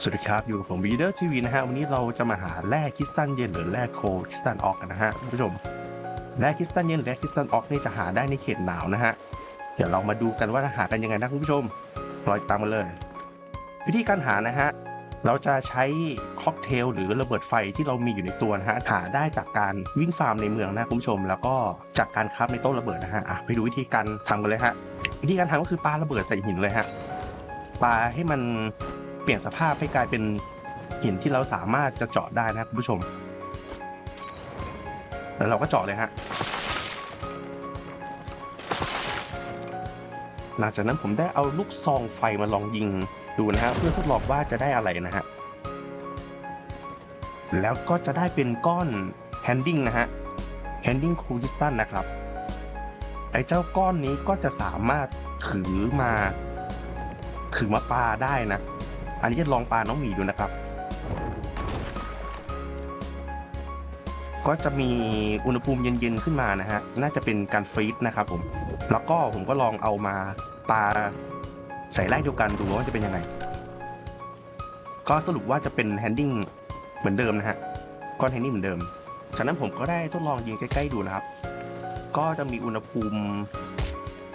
สวัสดีครับ อยู่กับผมวีเดอร์ทีวีนะฮะ วันนี้เราจะมาหาแร่คริสตัลเย็นหรือแร่โคคริสตัลออกกันนะฮะคุณผู้ชมแร่คริสตัลเย็นหรือแร่คริสตัลออกนี่จะหาได้ในเขตหนาวนะฮะ เดี๋ยวเรามาดูกันว่าหากันยังไงนะคุณผู้ชมรอติดตามกันเลย วิธีการหานะฮะเราจะใช้ค็อกเทลหรือระเบิดไฟที่เรามีอยู่ในตัวนะฮะหาได้จากการวิ่งฟาร์มในเมืองนะคุณผู้ชม แล้วก็จากการคราฟในต๊ะระเบิดนะฮะอะไปดูวิธีการทำกันเลยฮะวิธีการทำก็คือปาระเบิดใส่หินเลยฮะปาให้มัน เปลี่ยนสภาพให้กลายเป็นหินที่เราสามารถจะเจาะได้นะครับคุณผู้ชม แล้วเราก็เจาะเลยฮะหลังจากนั้นผมได้เอาลูกซองไฟมาลองยิงดูนะฮะเพื่อทดลองว่าจะได้อะไรนะฮะแล้วก็จะได้เป็นก้อนแฮนดิ้งนะฮะแฮนดิ้งคูริสตันนะครับไอ้เจ้าก้อนนี้ก็จะสามารถถือมาถือมาปาได้นะ อันนี้จะลองปลาน้องหมีดูนะครับ ก็จะมีอุณหภูมิเย็นๆขึ้นมานะฮะ น่าจะเป็นการฟรีซนะครับผม แล้วก็ผมก็ลองเอามาปลาใส่ไล่เดียวกันดูว่าจะเป็นยังไง ก็สรุปว่าจะเป็นแฮนดิ้งเหมือนเดิมนะฮะ ก้อนแฮนดิ้งเหมือนเดิม จากนั้นผมก็ได้ทดลองยิงใกล้ ๆดูนะครับ ก็จะมีอุณหภูมิ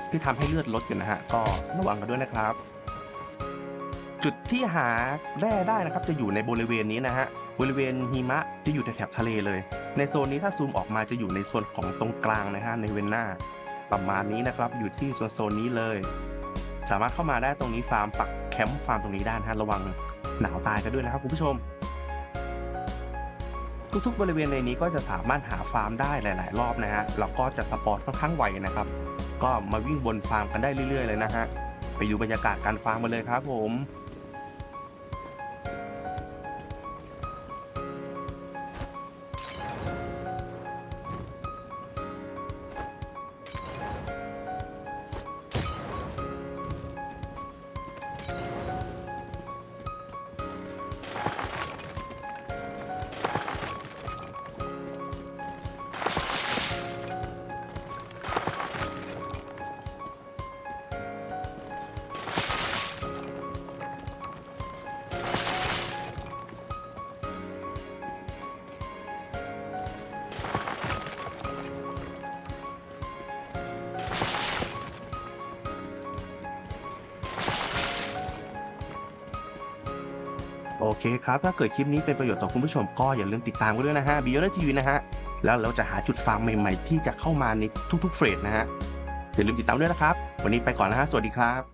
ที่ทำให้เลือดลดอยู่นะฮะ ก็ระวังกันด้วยนะครับ จุดที่หาแร่ได้นะครับจะอยู่ในบริเวณนี้นะฮะบริเวณหิมะจะอยู่แถบทะเลเลย ในโซนนี้ถ้าซูมออกมาจะอยู่ในโซนของตรงกลางนะฮะในเวนนาประมาณนี้นะครับอยู่ที่โซนโซนนี้เลย สามารถเข้ามาได้ตรงนี้ฟาร์มปักแคมป์ฟาร์มตรงนี้ได้นะฮะระวังหนาวตายกันด้วยนะครับคุณผู้ชม ทุกๆบริเวณในนี้ก็จะสามารถหาฟาร์มได้หลาย ๆ รอบนะฮะแล้วก็จะสปอร์ตค่อนข้างไวนะครับ ก็มาวิ่งบนฟาร์มกันได้เรื่อย ๆ เลยนะฮะไปดูบรรยากาศการฟาร์มมาเลยครับผม Yeah. โอเคครับ ถ้าเกิดคลิปนี้เป็นประโยชน์ต่อคุณผู้ชมก็อย่าลืมติดตามกันด้วยนะฮะบิ y อ n ทีวีนะฮะ แล้วเราจะหาจุดฟังใหม่ๆ ที่จะเข้ามาในทุกๆเฟสนะฮะอย่าลืมติดตามด้วยนะครับ วันนี้ไปก่อนนะฮะสวัสดีครับ